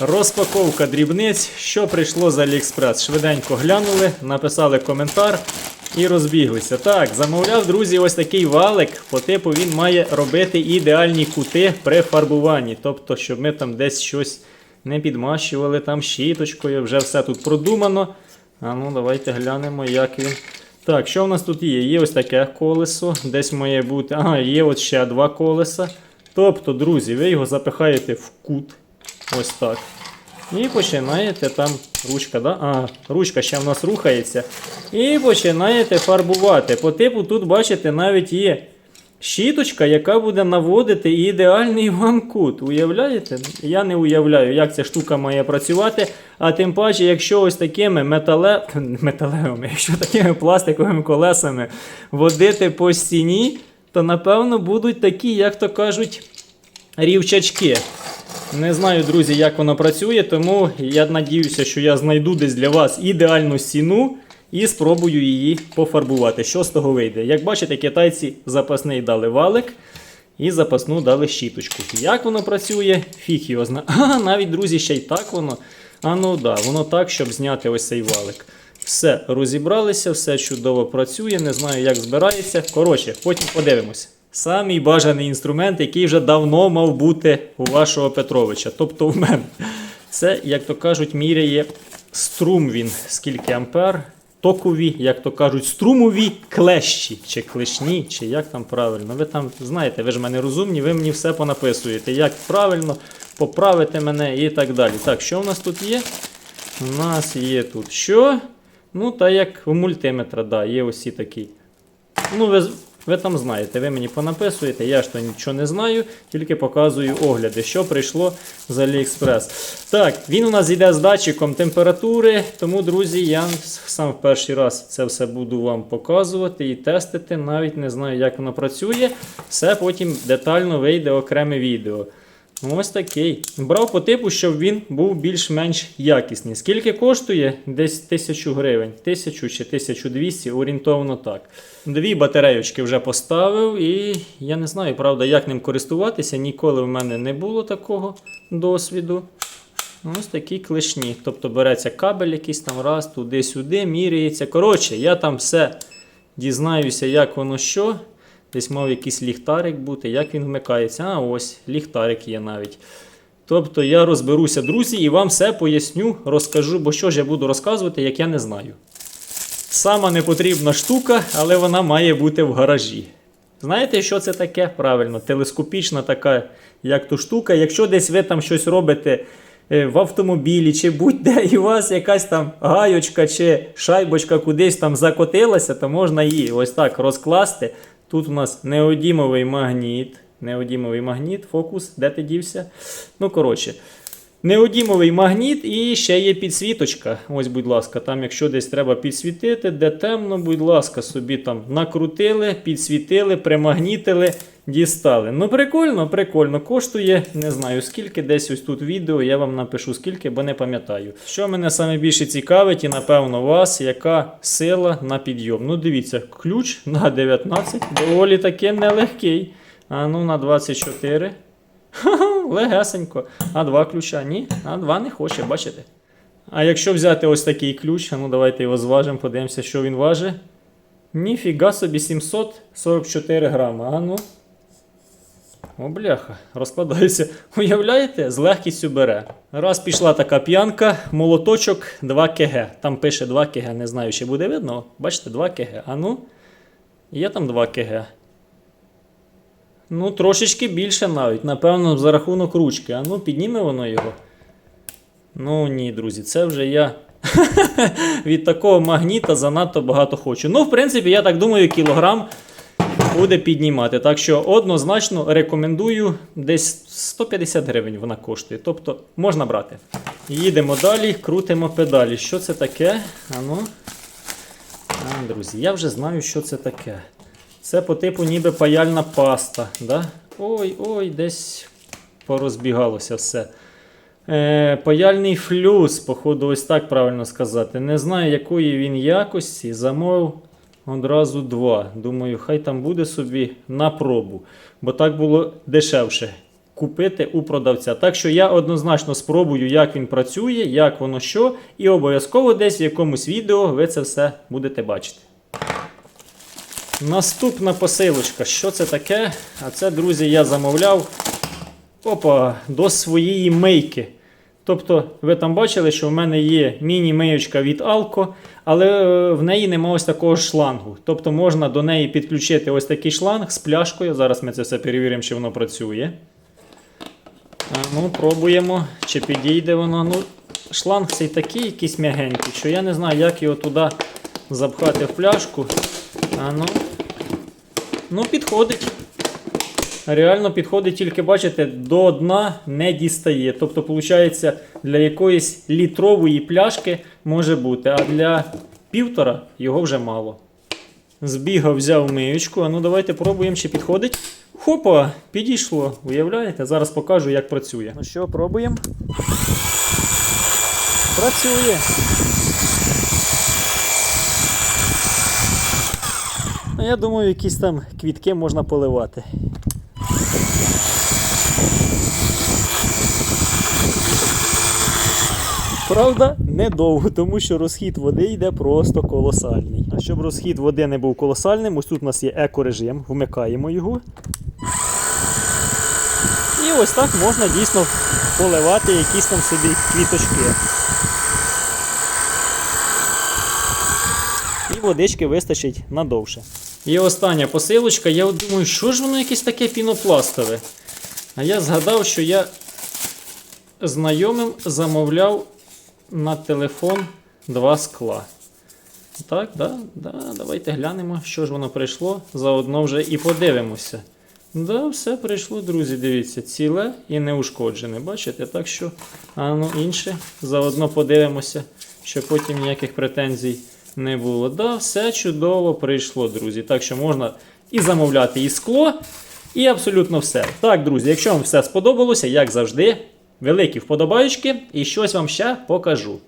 Розпаковка дрібниць, що прийшло з Аліекспрес. Швиденько глянули, написали коментар і розбіглися. Так, замовляв, друзі, ось такий валик. По типу він має робити ідеальні кути при фарбуванні. Тобто, щоб ми там десь щось не підмащували там щіточкою, вже все тут продумано. А ну, давайте глянемо, як він. Так, що в нас тут є? Є ось таке колесо, десь має бути. Ага, є от ще два колеса. Тобто, друзі, ви його запихаєте в кут. Ось так. І починаєте там ручка, да? А, ручка ще в нас рухається. І починаєте фарбувати. По типу тут, бачите, навіть є щіточка, яка буде наводити ідеальний вам кут. Уявляєте? Я не уявляю, як ця штука має працювати. А тим паче, якщо ось такими метале... металевими, якщо такими пластиковими колесами водити по стіні, то напевно будуть такі, як то кажуть, рівчачки. Не знаю, друзі, як воно працює, тому я надіюся, що я знайду десь для вас ідеальну стіну і спробую її пофарбувати. Що з того вийде? Як бачите, китайці запасний дали валик і запасну дали щіточку. Як воно працює, фіг його знає. А, навіть, друзі, ще й так воно. А ну да, воно так, щоб зняти ось цей валик. Все, розібралися, все чудово працює, не знаю, як збирається. Коротше, потім подивимося. Самий бажаний інструмент, який вже давно мав бути у вашого Петровича, тобто в мене. Це, як то кажуть, міряє струм він, скільки ампер, токові, як то кажуть, струмові клещі, чи клешні, чи як там правильно. Ви там знаєте, ви ж мене розумні, ви мені все понаписуєте, як правильно поправити мене і так далі. Так, що в нас тут є? У нас є тут що? Ну, та як у мультиметра, да, є ось такі. Ну, ви, ви там знаєте, ви мені понаписуєте, я ж то нічого не знаю, тільки показую огляди, що прийшло з AliExpress. Так, він у нас йде з датчиком температури, тому, друзі, я сам в перший раз це все буду вам показувати і тестити. Навіть не знаю, як воно працює. Все потім детально вийде окреме відео. Ось такий. Брав по типу, щоб він був більш-менш якісний. Скільки коштує? Десь 1000 гривень, 1000 чи 1200, орієнтовно так. Дві батарейочки вже поставив, і я не знаю, правда, як ним користуватися. Ніколи в мене не було такого досвіду. Ось такі клешні. Тобто береться кабель якийсь там раз, туди-сюди, міряється. Коротше, я там все дізнаюся, як воно що. Десь мав якийсь ліхтарик бути, як він вмикається. А ось, ліхтарик є навіть. Тобто я розберуся, друзі, і вам все поясню, розкажу, бо що ж я буду розказувати, як я не знаю. Сама непотрібна штука, але вона має бути в гаражі. Знаєте, що це таке? Правильно, телескопічна така, як ту штука. Якщо десь ви там щось робите е, в автомобілі чи будь-де, і у вас якась там гайочка чи шайбочка кудись там закотилася, то можна її ось так розкласти. Тут у нас неодімовий магніт. Неодімовий магніт, фокус, де ти дівся? Ну, коротше. Неодімовий магніт і ще є підсвіточка. Ось, будь ласка, там, якщо десь треба підсвітити, де темно, будь ласка, собі там накрутили, підсвітили, примагнітили, дістали. Ну, прикольно, прикольно. Коштує, не знаю скільки, десь ось тут відео, я вам напишу скільки, бо не пам'ятаю. Що мене саме більше цікавить, і напевно вас, яка сила на підйом. Ну, дивіться, ключ на 19, доволі таки нелегкий. А ну на 24. Легесенько. А два ключа? Ні, а два не хоче, бачите? А якщо взяти ось такий ключ, ну давайте його зважимо, подивимося, що він важить. Ніфіга собі 744 грама. А ну. О, бляха, розкладається. Уявляєте, з легкістю бере. Раз пішла така п'янка, молоточок 2 кг. Там пише 2 кг, не знаю, чи буде видно. Бачите, 2 кг. А ну, є там 2 кг. Ну, трошечки більше навіть, напевно, за рахунок ручки. А ну, підніме воно його. Ну ні, друзі, це вже я від такого магніта занадто багато хочу. Ну, в принципі, я так думаю, кілограм буде піднімати. Так що однозначно рекомендую десь 150 гривень вона коштує. Тобто можна брати. Їдемо далі, крутимо педалі. Що це таке? А ну. А, друзі, я вже знаю, що це таке. Це по типу ніби паяльна паста. Да? Ой, ой, десь порозбігалося все. Е, паяльний флюс, походу, ось так правильно сказати. Не знаю, якої він якості. Замовив одразу два. Думаю, хай там буде собі на пробу. Бо так було дешевше купити у продавця. Так що я однозначно спробую, як він працює, як воно що, і обов'язково десь в якомусь відео ви це все будете бачити. Наступна посилочка. Що це таке? А це, друзі, я замовляв опа, до своєї мийки. Тобто, ви там бачили, що в мене є міні-миючка від Alco, але е, в неї немає ось такого шлангу. Тобто можна до неї підключити ось такий шланг з пляшкою. Зараз ми це все перевіримо, чи воно працює. А, ну, пробуємо, чи підійде воно. Ну, шланг цей такий якийсь м'ягенький, що я не знаю, як його туди запхати в пляшку. А ну, ну підходить. Реально підходить, тільки бачите, до дна не дістає. Тобто, виходить, для якоїсь літрової пляшки може бути, а для півтора його вже мало. Збігав, взяв миючку. А ну давайте пробуємо, чи підходить. Хопа, підійшло. Уявляєте? Зараз покажу, як працює. Ну що, пробуємо. Працює. Ну, я думаю, якісь там квітки можна поливати. Правда, недовго, тому що розхід води йде просто колосальний. А щоб розхід води не був колосальним, ось тут у нас є екорежим, вмикаємо його. І ось так можна дійсно поливати якісь там собі квіточки. І водички вистачить надовше. І остання посилочка. Я думаю, що ж воно якесь таке пінопластове. А я згадав, що я знайомим замовляв на телефон два скла. Так, да, да, давайте глянемо, що ж воно прийшло. Заодно вже і подивимося. Да, все прийшло, друзі, дивіться, ціле і неушкоджене. Бачите? Так що, а ну інше, заодно подивимося, щоб потім ніяких претензій не було. Да, все чудово прийшло, друзі. Так що можна і замовляти і скло, і абсолютно все. Так, друзі, якщо вам все сподобалося, як завжди, великі вподобайки і щось вам ще покажу.